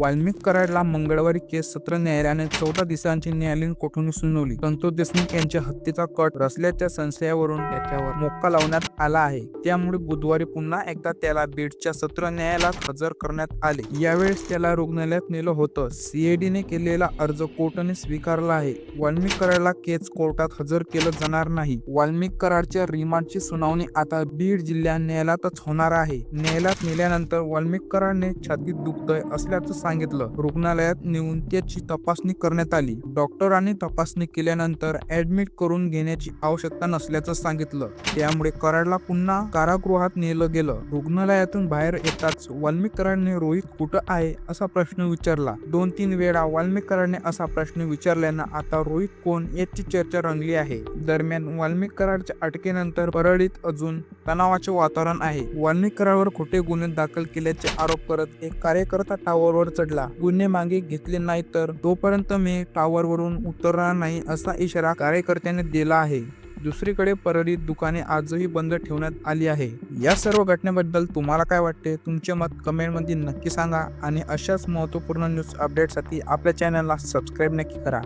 वाल्मिक कराडला मंगळवारी केस सत्र न्यायालयाने चौदा दिवसांची न्यायालयीन कोठून सुनावली. संतोष देशमुख यांच्या हत्येचा कट रचल्याच्या संशयावरून त्याच्यावर मोक्का लावण्यात आला आहे. त्यामुळे बुधवारी पुन्हा एकदा त्याला बीडच्या सत्र न्यायालयात हजर करण्यात आले. यावेळेस त्याला रुग्णालयात नेलं होतं. सीएडीने केलेला अर्ज कोर्टाने स्वीकारला आहे. वाल्मिक कराडला केस कोर्टात हजर केलं जाणार नाही. वाल्मिक कराडच्या रिमांडची सुनावणी आता बीड जिल्हा न्यायालयातच होणार आहे. न्यायालयात नेल्यानंतर वाल्मिक कराडने छातीत दुखतंय असल्याचं सांगितलं. रुग्णालयात नेऊन त्याची तपासणी करण्यात आली. डॉक्टरांनी तपासणी केल्यानंतर ऍडमिट करून घेण्याची आवश्यकता नसल्याचं सांगितलं. त्यामुळे कराडला पुन्हा कारागृहात नेलं गेलं. रुग्णालयातून बाहेर येताच वाल्मिकरांनी रोहित कुठं आहे असा प्रश्न विचारला. दोन तीन वेळा वाल्मिकरांनी असा प्रश्न विचारल्यानं आता रोहित कोण याची चर्चा रंगली आहे. दरम्यान वाल्मिक कराडच्या अटकेनंतर परळीत अजून तणावाचे वातावरण आहे. वाल्मिक खोटे गुन्हे दाखल केल्याचे आरोप करत एक कार्यकर्ता टॉवरवर चढला. गुन्हे मागे घेतले नाही तर तोपर्यंत मी टॉवरवरून उतरणार नाही असा इशारा कार्यकर्त्याने दिला आहे. दुसरीकडे परळीत दुकाने आजही बंद ठेवण्यात आली आहे. या सर्व घटनेबद्दल तुम्हाला काय वाटते? तुमचे मत कमेंटमध्ये नक्की सांगा आणि अशाच महत्त्वपूर्ण न्यूज अपडेटसाठी आपल्या चॅनलला सबस्क्राईब नक्की करा.